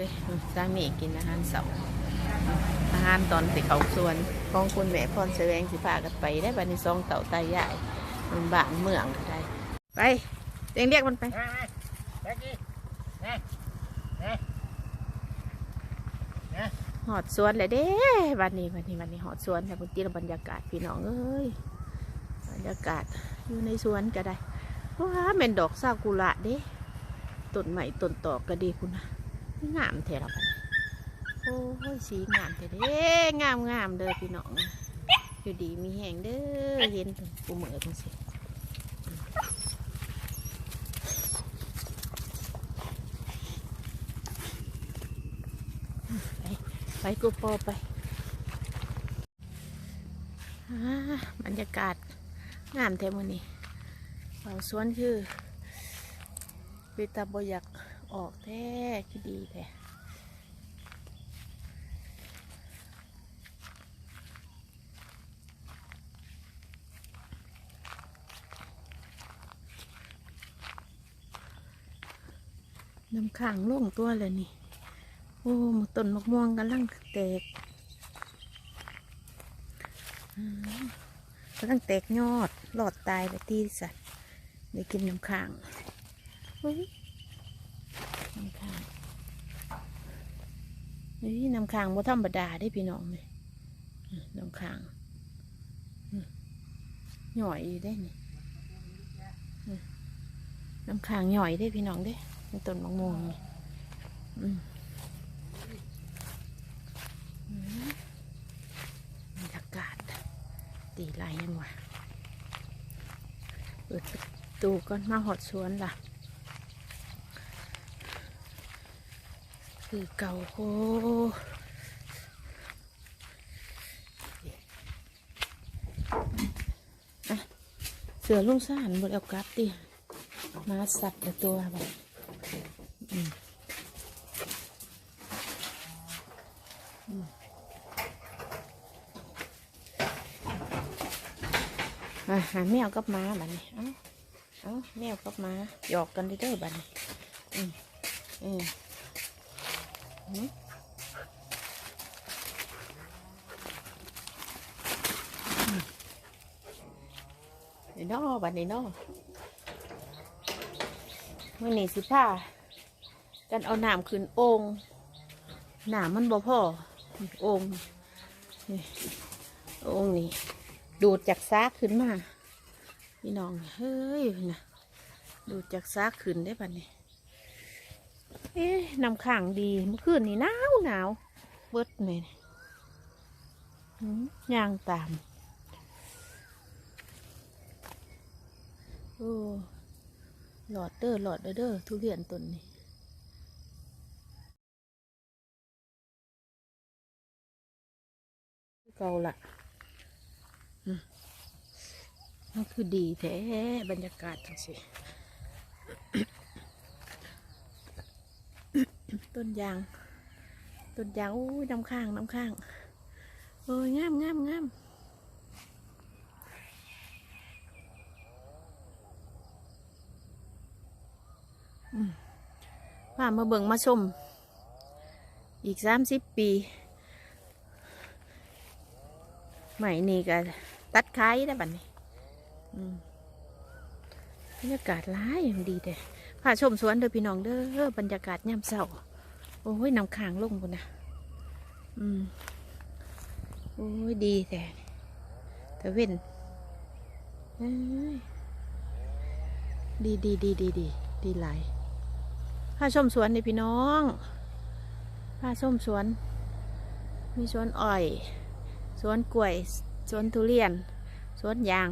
เลยสามีกินอาหารเสาร์อาหารตอนไปเขาสวนของคุณแม่พรแสวงสิพากันไปได้บัดนี้ซองเต่าตายใหญ่มันบ้านเมืองก็ได้ไปเรียงเรียกมันไปมามาแบ็กกี้นะนะหอดสวนเลยเด้บัดนี้บัดนี้บัดนี้หอดสวนแต่บางทีเราบรรยากาศพี่น้องเอ้ยบรรยากาศอยู่ในสวนก็ได้ว้าเม็นดอกซากุระเด้ต้นใหม่ต้นตอกก็ดีคุณนะ งามแท้ละบัดนี้โอ้ยสีงามแท้เด้งามงามเด้อพี่น้องอยู่ดีมีแหงเด้อเห็นกูเหมือจังสิไปไปกูปอไปอ่าบรรยากาศงามแท้มื้อนี้เราสวนคือเวตาบอยาก ออกแท้คือดีแท้น้ำขังล่งตัวเลยนี่ โอ้หมต้นมะม่วงกำลังแตกกำลังแตกยอดหลอดตายไปที่สัตว์ได้กินน้ำข้างเฮ้ย น้ำข้างเฮ้ยน้ำข้างบ่ธรรมดาได้พี่น้องเลยอืมน้ำข้างหน่อยได้นี่อืมน้ำข้างหน่อยได้พี่น้องเด้ในต้นมะม่วงนี่อืมบรรยากาศดีไรยังวะเปิดประตูก่อนมาหอดสวนล่ะ คือเก่าโคอะเสือลุงซ่านบนเอากลับดิมาสัตว์ตัวแบบอืมอาหาแมวกับม้าบัดนี้ เอ้าเอ้าแมวกับม้าหยอกกันเด้อๆบัดนี้อืมอืม นี่นาะบัดนี้นาะมื่อนี้สิผ้ากันเอาน้ำขึ้นโอ่งน้ำมันบ่พอนี่โองนี่โองนี่ ดูดจากซากขึ้นมา พี่น้อง เฮ้ยนะดูดจากซากขึ้นได้ปะเนี่ย เอ๊ะนำข้างดีเมื่อคืนนี่หนาวหนาวเบิดเลยย่างตามโอ้หลอดเด้อหลอดเด้อทุเรียนต้นนี้เกาละนั่นคือดีแท้บรรยากาศจังสิ ต้นยาง ต้นยางอู้ยน้ำข้างน้ำข้างโอ้ยงามงามงามอืมว่ามาเบิ่งมาชม อีกสามสิบปี ใหม่นี่ก็ตัดขายได้บัดนี้บรรยากาศร้ายอย่างดีแต่ พาชมสวนเด้อพี่น้องเด้อบรรยากาศย่ำเศร้าโอ้ยน้ำค้างลงบุญนะอืมโอ้ยดีแต่แต่เว้นดีดีดีดีดีดีหลายพาชมสวนเด้อพี่น้องพาชมสวน มีสวนอ้อย สวนกล้วย สวนทุเรียน สวนยาง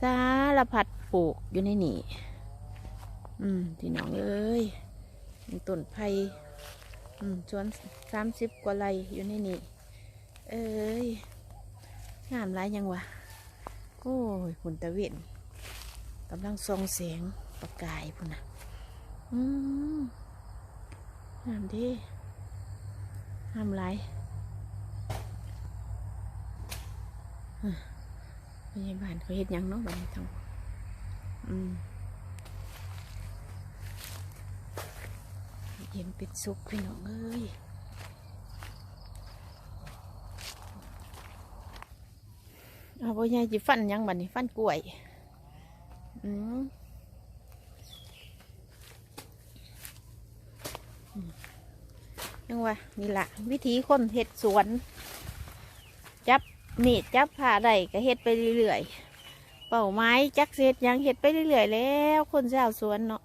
สารพัดปลูกอยู่ในนี่ อืมพี่น้องเอ้ยต้นไผ่อืมสวนสามสิบกว่าไรอยู่ในนี่เอ้ยงามไรยังวะโอ้ยผุนตะเวนกำลังส่องแสงประกายพุ่นนะอืมงามดีงามไรพยาบาลเขาเห็นยังเนาะบัดนี้ทั้งอืม เย็นเป็นสุขพี่น้องเอ้ยเอาพ่อใหญ่จิฟันยังบัดนี้ฟันกล้วยอืมยังว่านี่ละวิธีคนเห็ดสวน จับมีดจับผ้าได้ก็เห็ดไปเรื่อยๆเป่าไม้จักเสร็จหยังเห็ดไปเรื่อยๆแล้ว คนเจ้าวสวนเนาะ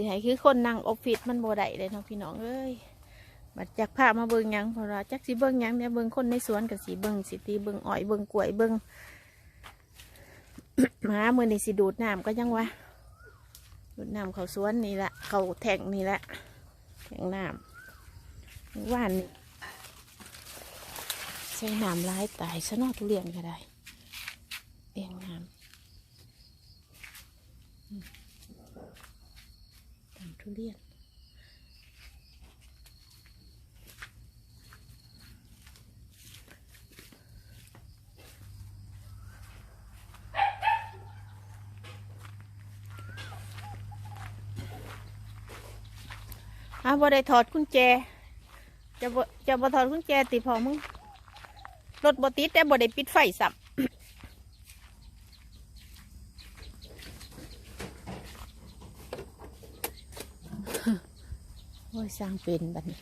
สิให้คือคนนั่งออฟฟิศมันโบได้เลยเนาะพี่น้องเอ้ยบัดจักผ้ามาเบิ่งยังเพราะว่าจักสิเบิ่งยังเนี่ยเบิ่งคนในสวนกับสีเบิ่งสิตีเบิ่งอ้อยเบิ่งกล้วยเบิ่งหมาเมื่อนี่สิดูดน้ำก็ยังวะดูดน้ำเขาสวนนี่แหละเขาแทงนี่แหละแทงน้ำว่านนี่ใช้น้ำร้ายตายซะนอทุเรียนก็ได้เปียงนอืมน้ำ ทุเรียนอ้าวบ่ได้ถอดกุญแจ จะบ่จะบ่ถอดกุญแจติพอมึง รถบ่ติดแต่บ่ได้ปิดไฟสับ ยสร้างเป็นบัดนี้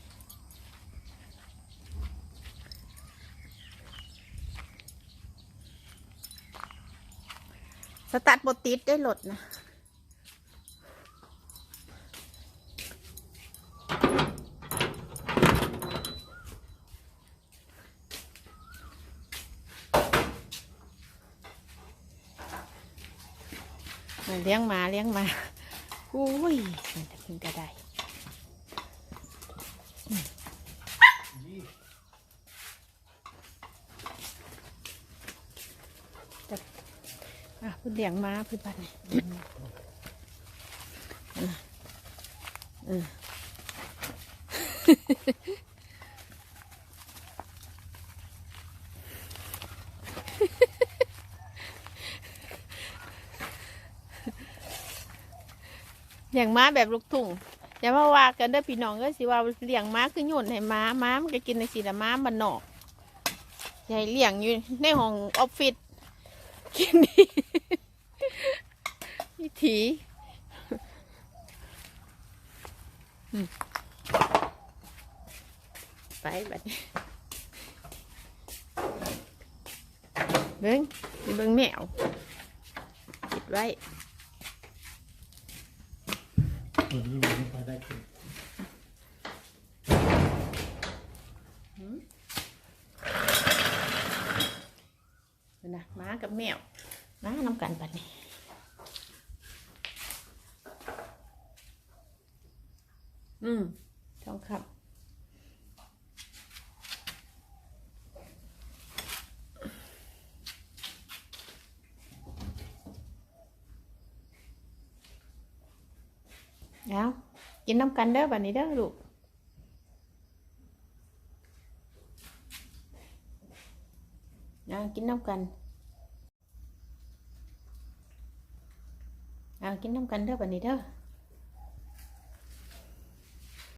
สตาร์ทบติดได้รถนะเลี้ยงมาเลี้ยงมา อุ้ยมันจะพึ่งก็ได้อืม จับอะเพึ่งเลี้ยงหมาเพึ่งปันนี่อืมอืมเลี้ยงม้าแบบลูกทุ่งอย่ามาว่ากันเด้อพี่น้องก็สิว่าเลี้ยงม้าคือโยนให้ม้าม้ามันก็กินในสีละม้ามันหนอกใหญ่เลี้ยงอยู่ในห้องออฟฟิศ กินดีวิถีอืมไปบัดนี้เบิ้งสิเบิ้งแมวปิดไว้ คนนี้มันไม่ค่อยได้กิน นะหม้า กับแมวม้าน้ำกันปัดนี้อืมทองคำเอากินน้ำกันเด้อบัดนี้เด้อลูกเอากินน้ำกัน เอากินน้ำกันเด้อบัดนี้เด้อ